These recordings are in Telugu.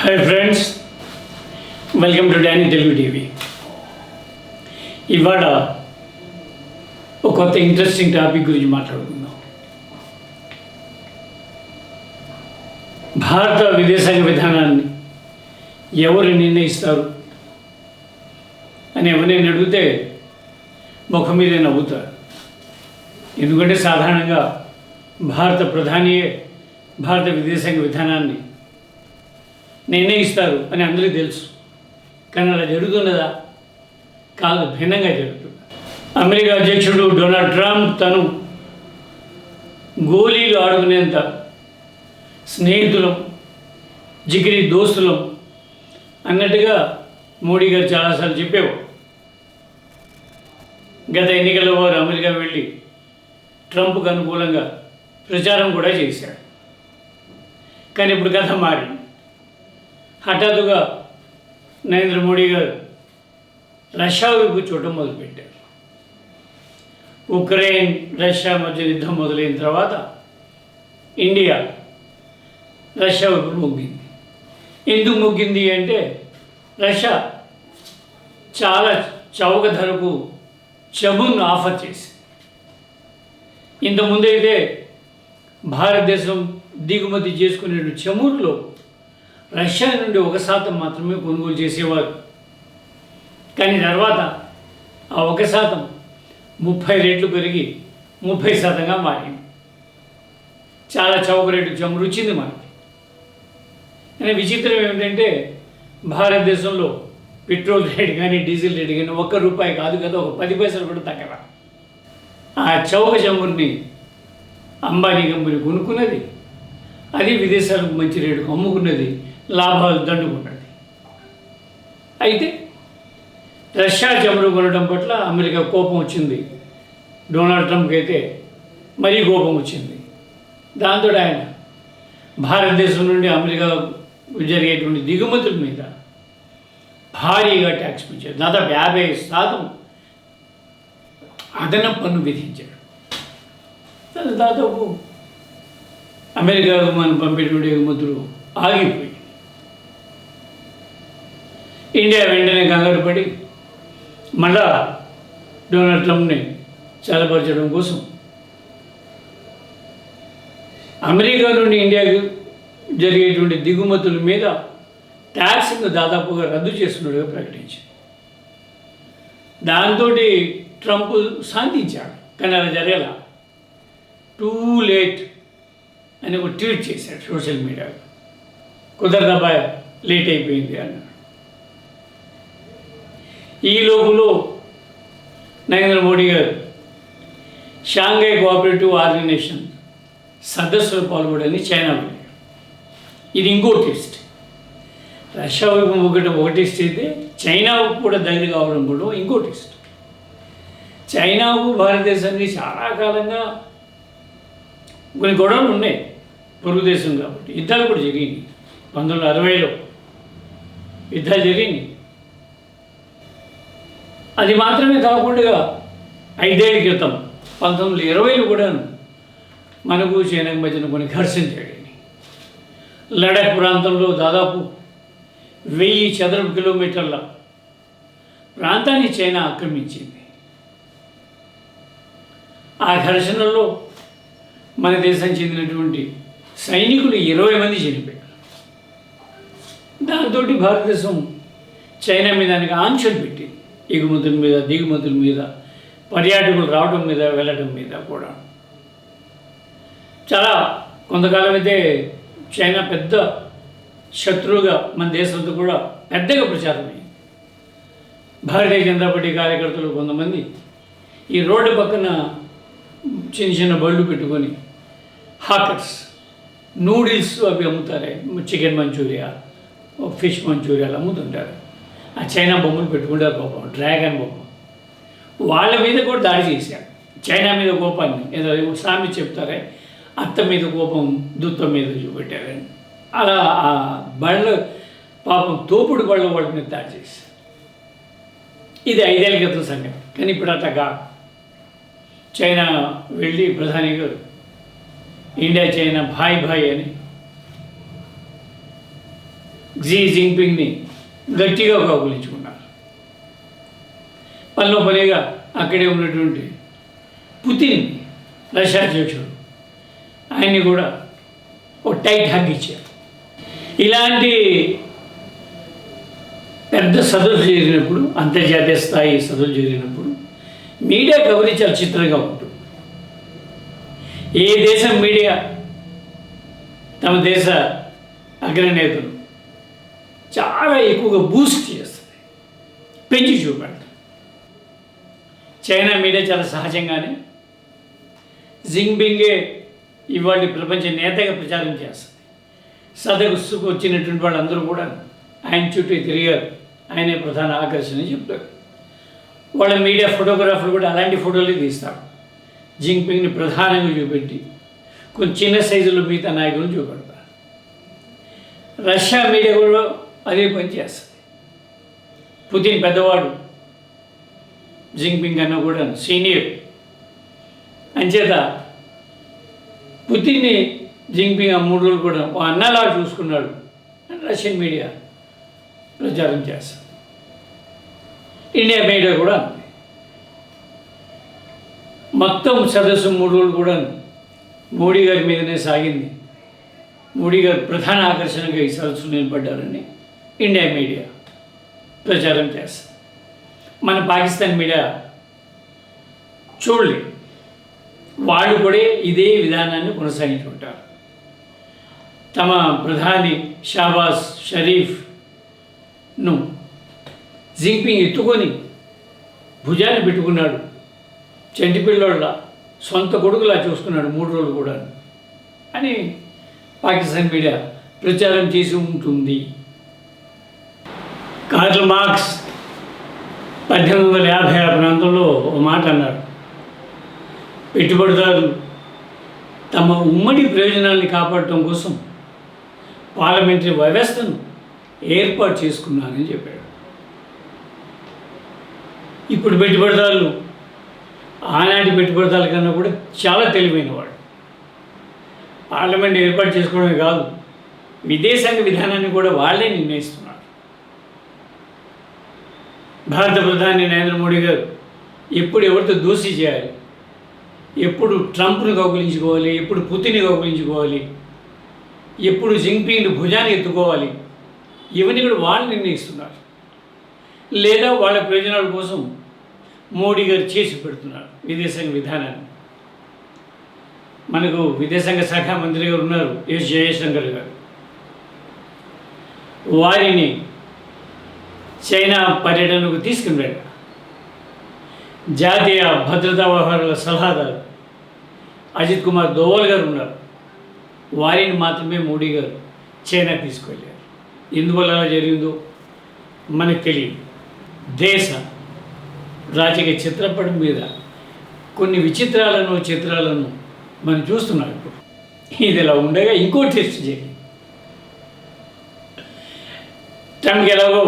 Hi friends welcome to Danny Telugu TV ఇవాళ ఒక కొత్త ఇంట్రెస్టింగ్ టాపిక్ గురించి మాట్లాడుకుందాం. భారత విదేశాంగ విధానాన్ని ఎవరు నిర్ణయిస్తారు అని ఎవరైనా అడిగితే ముఖం మీదే నవ్వుతారు. ఎందుకంటే సాధారణంగా భారత ప్రధానియే భారత విదేశాంగ విధానాన్ని నిర్ణయిస్తారు అని అందరికీ తెలుసు. కానీ అలా జరుగుతున్నదా? కాదు భిన్నంగా జరుగుతుంది. అమెరికా అధ్యక్షుడు డొనాల్డ్ ట్రంప్ తను గోళీలు ఆడుకునేంత స్నేహితులం జిగిరి దోస్తులం అన్నట్టుగా మోడీ గారు చాలాసార్లు చెప్పేవారు. గత ఎన్నికల్లో వారు అమెరికా వెళ్ళి ట్రంప్కు అనుకూలంగా ప్రచారం కూడా చేశాడు. కానీ ఇప్పుడు కథ మారింది హఠాత్తుగా నరేంద్ర మోడీ గారు రష్యా వైపు చూడటం మొదలుపెట్టారు. ఉక్రెయిన్ రష్యా మధ్య యుద్ధం మొదలైన తర్వాత ఇండియా రష్యా వైపు మొగ్గింది. ఎందుకు మొగ్గింది అంటే రష్యా చాలా చౌక ధరకు చబున్ ఆఫర్ చేసింది. ఇంతకుముందైతే భారతదేశం దిగుమతి చేసుకునే చమురులో రష్యా నుండి ఒక శాతం మాత్రమే కొనుగోలు చేసేవారు. కానీ తర్వాత ఆ ఒక శాతం ముప్పై రెట్లు పెరిగి ముప్పై శాతంగా మారింది. చాలా చౌక రేటు చమురు వచ్చింది మనకి. కానీ విచిత్రం ఏమిటంటే భారతదేశంలో పెట్రోల్ రేటు కానీ డీజిల్ రేటు కానీ ఒక్క రూపాయి కాదు కదా ఒక పది పైసలు కూడా తగ్గరా ఆ చౌక చమురుని అంబానీ కంపెనీ కొనుక్కున్నది. అది విదేశాలకు మంచి రేటుకు అమ్ముకున్నది లాభాలు దండుకున్నది. అయితే రష్యా చమురు కొనడం పట్ల అమెరికా కోపం వచ్చింది. డొనాల్డ్ ట్రంప్కి అయితే మరీ కోపం వచ్చింది. దాంతో ఆయన భారతదేశం నుండి అమెరికా జరిగేటువంటి దిగుమతుల మీద భారీగా ట్యాక్స్ పెంచారు దాదాపు యాభై శాతం అదనపు పన్ను విధించాడు. దాదాపు అమెరికాకు మనం పంపేటువంటి ఎగుమతులు ఆగిపోయి ఇండియా వెంటనే కంగారు పడి మళ్ళా డొనాల్డ్ ట్రంప్ని చల్లపరచడం కోసం అమెరికా నుండి ఇండియాకు జరిగేటువంటి దిగుమతుల మీద ట్యాక్స్ను దాదాపుగా రద్దు చేస్తున్నట్టుగా ప్రకటించింది. దాంతో ట్రంప్ శాంతించాడు కానీ అలా జరగల. టూ లేట్ అని ఒక ట్వీట్ చేశాడు సోషల్ మీడియాలో. కుదరదబ్బా లేట్ అయిపోయింది అన్నాడు. ఈ లోపులో నరేంద్ర మోడీ గారు షాంఘై కోఆపరేటివ్ ఆర్గనైజేషన్ సదస్సులో పాల్గొనని చైనా వెళ్ళారు. ఇది ఇంకో టెస్ట్ రష్యా వైపు ఒకటి ఒక టెస్ట్ అయితే చైనా కూడా దగ్గర కావడం కూడా ఇంకో టెస్ట్ చైనాకు భారతదేశానికి చాలా కాలంగా కొన్ని గొడవలు ఉన్నాయి పొరుగు దేశం కాబట్టి. యుద్ధాలు కూడా జరిగింది పంతొమ్మిది వందల అరవైలో యుద్ధాలు జరిగింది అది మాత్రమే కాకుండా ఐదేళ్ళ క్రితం పంతొమ్మిది వందల ఇరవైలో కూడాను మనకు చైనాకు మధ్యన కొన్ని ఘర్షణ జరిగింది లడఖ్ ప్రాంతంలో దాదాపు వెయ్యి చదరపు కిలోమీటర్ల ప్రాంతాన్ని చైనా ఆక్రమించింది. ఆ ఘర్షణలో మన దేశానికి చెందినటువంటి సైనికులు ఇరవై మంది చనిపోయారు. దాంతో భారతదేశం చైనా మీద దానికి ఆంక్షలు పెట్టింది. ఎగుమతుల మీద దిగుమతుల మీద పర్యాటకులు రావడం మీద వెళ్ళడం మీద కూడా. చాలా కొంతకాలం అయితే చైనా పెద్ద శత్రువుగా మన దేశంతో కూడా పెద్దగా ప్రచారమైంది భారతీయ జనతా పార్టీ కార్యకర్తలు కొంతమంది ఈ రోడ్డు పక్కన చిన్న చిన్న బళ్ళు పెట్టుకొని హాకర్స్. నూడిల్స్ అవి అమ్ముతారే చికెన్ మంచూరియా ఫిష్ మంచూరియా అమ్ముతుంటారు. ఆ చైనా బొమ్మలు పెట్టుకుంటారు పాపం డ్రాగన్ బొమ్మ. వాళ్ళ మీద కూడా దాడి చేశారు. చైనా మీద కోపాన్ని ఏదో స్వామి చెప్తారే అత్త మీద కోపం దుత్త మీద చూపెట్టారని అలా ఆ బళ్ళు పాపం తోపుడు బళ్ళ వాళ్ళ మీద దాడి చేశారు. ఇది ఐదేళ్ళ క్రితం సంగతి కానీ ఇప్పుడు అట్లా కాదు. చైనా వెళ్ళి ప్రధాని గారు ఇండియా చైనా భాయ్ భాయ్ అని జీ జింగ్పింగ్ని గట్టిగా కౌగులించుకున్నారు. పనిలో పనిగా అక్కడే ఉన్నటువంటి పుతిన్ రష్యా అధ్యక్షుడు ఆయన్ని కూడా ఒక టైట్ హగ్ ఇచ్చారు. ఇలాంటి పెద్ద సదస్సు జరిగినప్పుడు అంతర్జాతీయ స్థాయి సదస్సు జరిగినప్పుడు మీడియా కవరేజ్ చాలా చిత్రంగా ఉంటుంది. ఏ దేశం మీడియా? తమ దేశ అగ్రనేతలు చాలా ఎక్కువగా బూస్ట్ చేస్తుంది. పెంచి చూపెడతారు. చైనా మీడియా చాలా సహజంగానే జింగ్బింగే ఇవాళ ప్రపంచ నేతగా ప్రచారం చేస్తుంది. సదస్సుకు వచ్చినటువంటి వాళ్ళందరూ కూడా ఆయన చుట్టూ తిరిగారు. ఆయనే ప్రధాన ఆకర్షణ చెప్తారు. వాళ్ళ మీడియా ఫోటోగ్రాఫర్లు కూడా అలాంటి ఫోటోలే తీస్తారు. జింగ్పింగ్ని ప్రధానంగా చూపెట్టి కొంచెం చిన్న సైజులో మిగతా నాయకులను చూపెడతారు. రష్యా మీడియా కూడా అదే పని చేస్తుంది. పుతిన్ పెద్దవాడు జింగ్పింగ్ అన్న కూడా సీనియర్. అంచేత పుతిన్ని జింగ్పింగ్ ఆ మూడు రోజులు కూడా ఓ అన్నలా చూసుకున్నాడు అని రష్యన్ మీడియా ప్రచారం చేస్తారు ఇండియా మీడియా కూడా. మొత్తం సదస్సు మూడు రోజులు కూడా మోడీ గారి మీదనే సాగింది. మోడీ గారు ప్రధాన ఆకర్షణగా ఈ సదస్సు నిలబడ్డారని ఇండియా మీడియా ప్రచారం చేస్తారు మన పాకిస్తాన్ మీడియా చూడలేదు వాళ్ళు కూడా ఇదే విధానాన్ని కొనసాగించుకుంటారు. తమ ప్రధాని షాబాజ్ షరీఫ్ను జింపింగ్ ఎత్తుకొని భుజాన్ని పెట్టుకున్నాడు. చంటి పిల్లోళ్ళ సొంత కొడుకులా చూసుకున్నాడు మూడు రోజులు కూడా. అని పాకిస్తాన్ మీడియా ప్రచారం చేసి ఉంటుంది. కార్ల్ మార్క్స్ పద్దెనిమిది వందల యాభై ఆ ప్రాంతంలో ఒక మాట అన్నారు. పెట్టుబడిదారులు తమ ఉమ్మడి ప్రయోజనాల్ని కాపాడటం కోసం పార్లమెంటరీ వ్యవస్థను ఏర్పాటు చేసుకున్నానని చెప్పాడు. ఇప్పుడు పెట్టుబడిదారులు ఆనాటి పెట్టుబడిదారుల కన్నా కూడా చాలా తెలివైన వాడు పార్లమెంట్ ఏర్పాటు చేసుకోవడమే కాదు విదేశాంగ విధానాన్ని కూడా వాళ్ళే నిర్ణయిస్తున్నారు. భారత ప్రధాని నరేంద్ర మోడీ గారు ఎప్పుడు ఎవరితో దూసి చేయాలి? ఎప్పుడు ట్రంప్ను కౌగులించుకోవాలి? ఎప్పుడు పుతిని కౌగులించుకోవాలి? ఎప్పుడు జింగ్పింగ్ని భుజాన్ని ఎత్తుకోవాలి? ఇవన్నీ కూడా వాళ్ళు నిర్ణయిస్తున్నారు. లేదా వాళ్ళ ప్రయోజనాల కోసం మోడీ గారు చేసి పెడుతున్నారు విదేశాంగ విధానాన్ని. మనకు విదేశాంగ శాఖ మంత్రి గారు ఉన్నారు ఎస్ జయశంకర్ గారు. వారిని చైనా పర్యటనకు తీసుకుని వెళ్ళారు. జాతీయ భద్రతా వ్యవహారాల సలహాదారు అజిత్ కుమార్ దోవల్ గారు ఉన్నారు. వారిని మాత్రమే మోడీ గారు చైనా తీసుకెళ్ళారు ఎందువల్ల అలా జరిగిందో మనకు తెలియదు. దేశ రాజకీయ చిత్రపటం మీద కొన్ని విచిత్రాలను చిత్రాలను మనం చూస్తున్నాం ఇప్పుడు. ఇది ఇలా ఉండగా ఇంకో టెస్ట్ చేయండి ట్రంప్కి ఎలాగో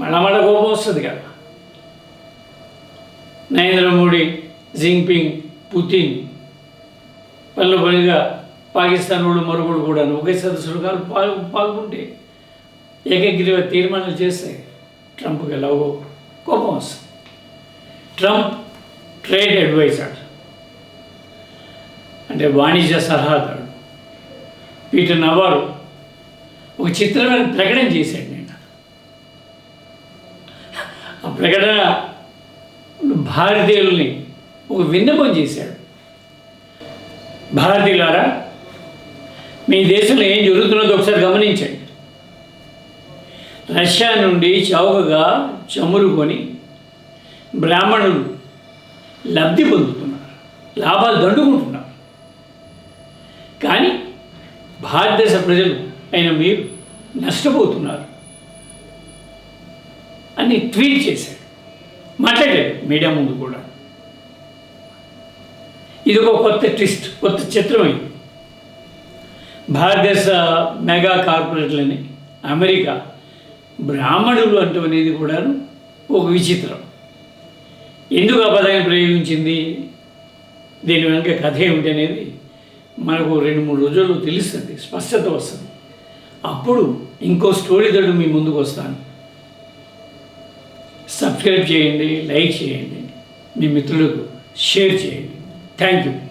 మళ్ళమళ్ళ కోపం వస్తుంది కదా. నరేంద్ర మోడీ జింగ్పింగ్ పుతిన్ పనులు పనిగా పాకిస్తాన్ వాళ్ళు మరొకడు కూడా ఒకే సదస్సులు కాదు పాల్గొంటే ఏకగ్రీవ తీర్మానాలు చేస్తే ట్రంప్కి ఎలాగో కోపం వస్తుంది ట్రంప్ ట్రేడ్ అడ్వైజర్ అంటే వాణిజ్య సలహాదారు. పీటర్ నవారు ఒక చిత్రమైన ప్రకటన చేశాడు నేను ఆ ప్రకటన భారతీయుల్ని ఒక విన్నపం చేశాడు. భారతీయులారా మీ దేశంలో ఏం జరుగుతున్నదో ఒకసారి గమనించండి. రష్యా నుండి చౌకగా చమురుకొని బ్రాహ్మణులు లబ్ధి పొందుతున్నారు లాభాలు దండుకుంటున్నారు. కానీ భారతదేశ ప్రజలు అయిన మీరు నష్టపోతున్నారు అని ట్వీట్ చేశాడు మాట్లాడాడు మీడియా ముందు కూడా. ఇది ఒక కొత్త ట్విస్ట్ కొత్త చిత్రమైంది భారతదేశ మెగా కార్పొరేట్లని అమెరికా బ్రాహ్మణులు అంటూ అనేది కూడా ఒక విచిత్రం. ఎందుకు ఆ పదాన్ని ప్రయోగించింది? దీని వెనుక కథ ఏమిటి అనేది మనకు రెండు మూడు రోజుల్లో తెలుస్తుంది స్పష్టత వస్తుంది. అప్పుడు ఇంకో స్టోరీ తోడు మీ ముందుకు వస్తాను. సబ్స్క్రైబ్ చేయండి లైక్ చేయండి. మీ మిత్రులకు షేర్ చేయండి. Thank you.